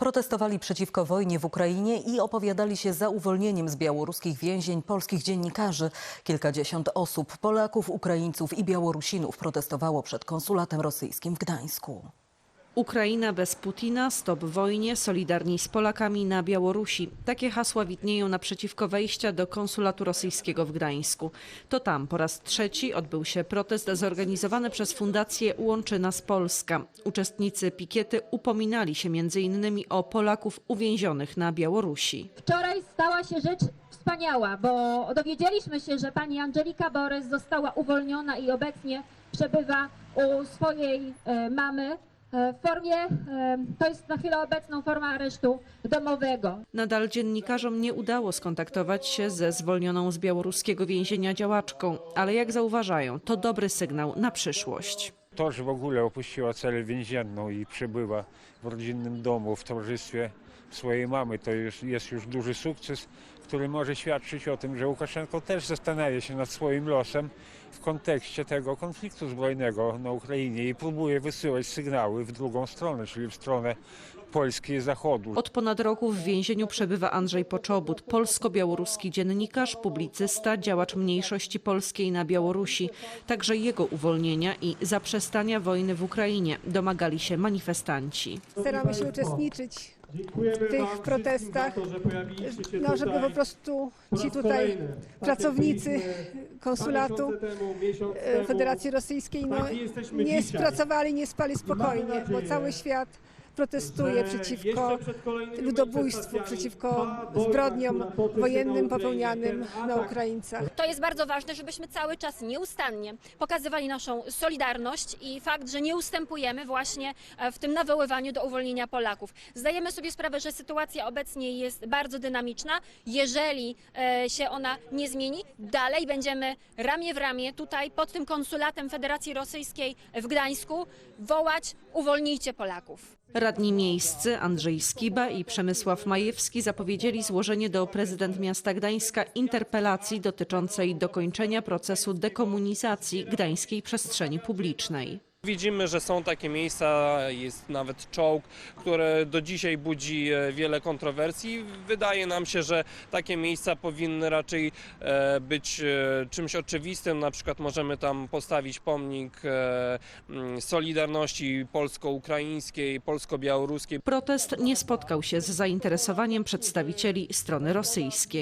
Protestowali przeciwko wojnie w Ukrainie i opowiadali się za uwolnieniem z białoruskich więzień polskich dziennikarzy. Kilkadziesiąt osób, Polaków, Ukraińców i Białorusinów protestowało przed konsulatem rosyjskim w Gdańsku. Ukraina bez Putina, stop wojnie, solidarni z Polakami na Białorusi. Takie hasła widnieją naprzeciwko wejścia do konsulatu rosyjskiego w Gdańsku. To tam po raz trzeci odbył się protest zorganizowany przez Fundację Łączy Nas Polska. Uczestnicy pikiety upominali się m.in. o Polaków uwięzionych na Białorusi. Wczoraj stała się rzecz wspaniała, bo dowiedzieliśmy się, że pani Angelika Borys została uwolniona i obecnie przebywa u swojej e, mamy w formie, e, to jest na chwilę obecną forma aresztu domowego. Nadal dziennikarzom nie udało skontaktować się ze zwolnioną z białoruskiego więzienia działaczką, ale jak zauważają, to dobry sygnał na przyszłość. To, że w ogóle opuściła celę więzienną i przebywa w rodzinnym domu w towarzystwie swojej mamy, to już, jest już duży sukces, który może świadczyć o tym, że Łukaszenko też zastanawia się nad swoim losem w kontekście tego konfliktu zbrojnego na Ukrainie i próbuje wysyłać sygnały w drugą stronę, czyli w stronę Polski i Zachodu. Od ponad roku w więzieniu przebywa Andrzej Poczobut, polsko-białoruski dziennikarz, publicysta, działacz mniejszości polskiej na Białorusi. Także jego uwolnienia i zaprzestania wojny w Ukrainie domagali się manifestanci. Staramy się uczestniczyć w tych protestach, no, żeby po prostu ci tutaj pracownicy konsulatu e, Federacji Rosyjskiej no, nie spracowali, nie spali spokojnie, bo cały świat protestuje przeciwko ludobójstwu, przeciwko zbrodniom wojennym popełnianym na Ukraińcach. To jest bardzo ważne, żebyśmy cały czas nieustannie pokazywali naszą solidarność i fakt, że nie ustępujemy właśnie e, w tym nawoływaniu do uwolnienia Polaków. Zdajemy sobie sprawę, że sytuacja obecnie jest bardzo dynamiczna. Jeżeli e, się ona nie zmieni, dalej będziemy ramię w ramię tutaj pod tym konsulatem Federacji Rosyjskiej w Gdańsku wołać uwolnijcie Polaków. Radni miejscy Andrzej Skiba i Przemysław Majewski zapowiedzieli złożenie do prezydent miasta Gdańska interpelacji dotyczącej dokończenia procesu dekomunizacji gdańskiej przestrzeni publicznej. Widzimy, że są takie miejsca, jest nawet czołg, które do dzisiaj budzi e, wiele kontrowersji. Wydaje nam się, że takie miejsca powinny raczej e, być e, czymś oczywistym. Na przykład możemy tam postawić pomnik mm, Solidarności polsko-ukraińskiej, polsko-białoruskiej. Protest nie spotkał się z zainteresowaniem przedstawicieli strony rosyjskiej.